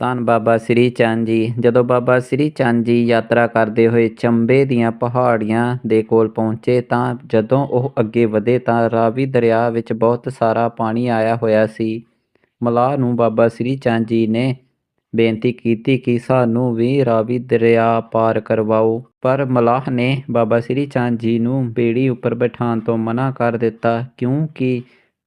ਧੰਨ ਬਾਬਾ ਸ੍ਰੀ ਚੰਦ ਜੀ। ਜਦੋਂ ਬਾਬਾ ਸ੍ਰੀ ਚੰਦ ਜੀ ਯਾਤਰਾ ਕਰਦੇ ਹੋਏ ਚੰਬੇ ਦੀਆਂ ਪਹਾੜੀਆਂ ਦੇ ਕੋਲ ਪਹੁੰਚੇ ਤਾਂ ਜਦੋਂ ਉਹ ਅੱਗੇ ਵਧੇ ਤਾਂ ਰਾਵੀ ਦਰਿਆ ਵਿੱਚ ਬਹੁਤ ਸਾਰਾ ਪਾਣੀ ਆਇਆ ਹੋਇਆ ਸੀ। ਮਲਾਹ ਨੂੰ ਬਾਬਾ ਸ੍ਰੀ ਚੰਦ ਜੀ ਨੇ ਬੇਨਤੀ ਕੀਤੀ ਕਿ ਸਾਨੂੰ ਵੀ ਰਾਵੀ ਦਰਿਆ ਪਾਰ ਕਰਵਾਓ। ਪਰ ਮਲਾਹ ਨੇ ਬਾਬਾ ਸ੍ਰੀ ਚੰਦ ਜੀ ਨੂੰ ਬੇੜੀ ਉੱਪਰ ਬਿਠਾਉਣ ਤੋਂ ਮਨਾ ਕਰ ਦਿੱਤਾ, ਕਿਉਂਕਿ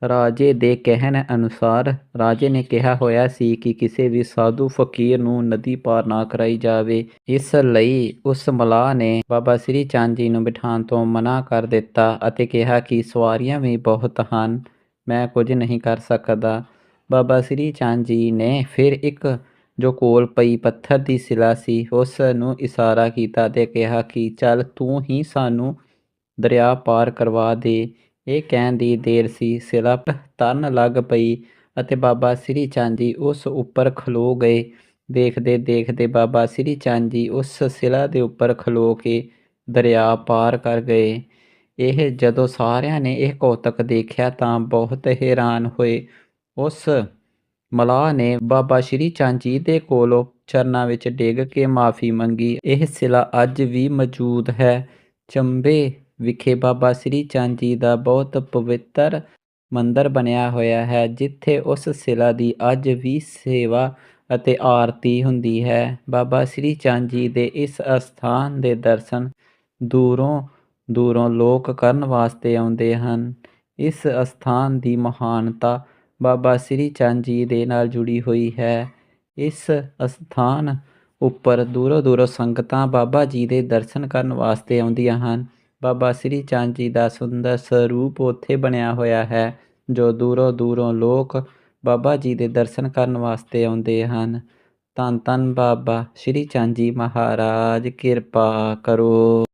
ਰਾਜੇ ਦੇ ਕਹਿਣ ਅਨੁਸਾਰ ਰਾਜੇ ਨੇ ਕਿਹਾ ਹੋਇਆ ਸੀ ਕਿ ਕਿਸੇ ਵੀ ਸਾਧੂ ਫਕੀਰ ਨੂੰ ਨਦੀ ਪਾਰ ਨਾ ਕਰਾਈ ਜਾਵੇ। ਇਸ ਲਈ ਉਸ ਮਲਾਹ ਨੇ ਬਾਬਾ ਸ੍ਰੀ ਚੰਦ ਜੀ ਨੂੰ ਬਿਠਾਉਣ ਤੋਂ ਮਨਾ ਕਰ ਦਿੱਤਾ ਅਤੇ ਕਿਹਾ ਕਿ ਸਵਾਰੀਆਂ ਵੀ ਬਹੁਤ ਹਨ, ਮੈਂ ਕੁਝ ਨਹੀਂ ਕਰ ਸਕਦਾ। ਬਾਬਾ ਸ੍ਰੀ ਚੰਦ ਜੀ ਨੇ ਫਿਰ ਇੱਕ ਜੋ ਕੋਲ ਪਈ ਪੱਥਰ ਦੀ ਸਿਲਾ ਸੀ, ਉਸ ਨੂੰ ਇਸ਼ਾਰਾ ਕੀਤਾ ਤੇ ਕਿਹਾ ਕਿ ਚੱਲ ਤੂੰ ਹੀ ਸਾਨੂੰ ਦਰਿਆ ਪਾਰ ਕਰਵਾ ਦੇ। ਇਹ ਕਹਿਣ ਦੀ ਦੇਰ ਸੀ ਸਿਲਾ ਤਰਨ ਲੱਗ ਪਈ ਅਤੇ ਬਾਬਾ ਸ੍ਰੀ ਚੰਦ ਜੀ ਉਸ ਉੱਪਰ ਖਲੋ ਗਏ। ਦੇਖਦੇ ਦੇਖਦੇ ਬਾਬਾ ਸ੍ਰੀ ਚੰਦ ਜੀ ਉਸ ਸਿਲਾ ਦੇ ਉੱਪਰ ਖਲੋ ਕੇ ਦਰਿਆ ਪਾਰ ਕਰ ਗਏ। ਇਹ ਜਦੋਂ ਸਾਰਿਆਂ ਨੇ ਇਹ ਕੌਤਕ ਦੇਖਿਆ ਤਾਂ ਬਹੁਤ ਹੈਰਾਨ ਹੋਏ। ਉਸ ਮਲਾਹ ਨੇ ਬਾਬਾ ਸ਼੍ਰੀ ਚੰਦ ਜੀ ਦੇ ਕੋਲੋਂ ਚਰਨਾਂ ਵਿੱਚ ਡਿੱਗ ਕੇ ਮਾਫੀ ਮੰਗੀ। ਇਹ ਸਿਲਾ ਅੱਜ ਵੀ ਮੌਜੂਦ ਹੈ। ਚੰਬੇ ਵਿਖੇ ਬਾਬਾ ਸ਼੍ਰੀ ਚੰਦ ਜੀ ਦਾ ਬਹੁਤ ਪਵਿੱਤਰ ਮੰਦਿਰ ਬਣਿਆ ਹੋਇਆ ਹੈ, ਜਿੱਥੇ ਉਸ ਸਿਲਾ ਦੀ ਅੱਜ ਵੀ ਸੇਵਾ ਅਤੇ ਆਰਤੀ ਹੁੰਦੀ ਹੈ। ਬਾਬਾ ਸ਼੍ਰੀ ਚੰਦ ਜੀ ਦੇ ਇਸ ਅਸਥਾਨ ਦੇ ਦਰਸ਼ਨ ਦੂਰੋਂ ਦੂਰੋਂ ਲੋਕ ਕਰਨ ਵਾਸਤੇ ਆਉਂਦੇ ਹਨ। ਇਸ ਅਸਥਾਨ ਦੀ ਮਹਾਨਤਾ ਬਾਬਾ ਸ੍ਰੀ ਚੰਦ ਜੀ ਦੇ ਨਾਲ ਜੁੜੀ ਹੋਈ ਹੈ। ਇਸ ਅਸਥਾਨ ਉੱਪਰ ਦੂਰੋਂ ਦੂਰੋਂ ਸੰਗਤਾਂ ਬਾਬਾ ਜੀ ਦੇ ਦਰਸ਼ਨ ਕਰਨ ਵਾਸਤੇ ਆਉਂਦੀਆਂ ਹਨ। ਬਾਬਾ ਸ੍ਰੀ ਚੰਦ ਜੀ ਦਾ ਸੁੰਦਰ ਸਰੂਪ ਉੱਥੇ ਬਣਿਆ ਹੋਇਆ ਹੈ, ਜੋ ਦੂਰੋਂ ਦੂਰੋਂ ਲੋਕ ਬਾਬਾ ਜੀ ਦੇ ਦਰਸ਼ਨ ਕਰਨ ਵਾਸਤੇ ਆਉਂਦੇ ਹਨ। ਧੰਨ ਧੰਨ ਬਾਬਾ ਸ੍ਰੀ ਚੰਦ ਜੀ ਮਹਾਰਾਜ, ਕਿਰਪਾ ਕਰੋ।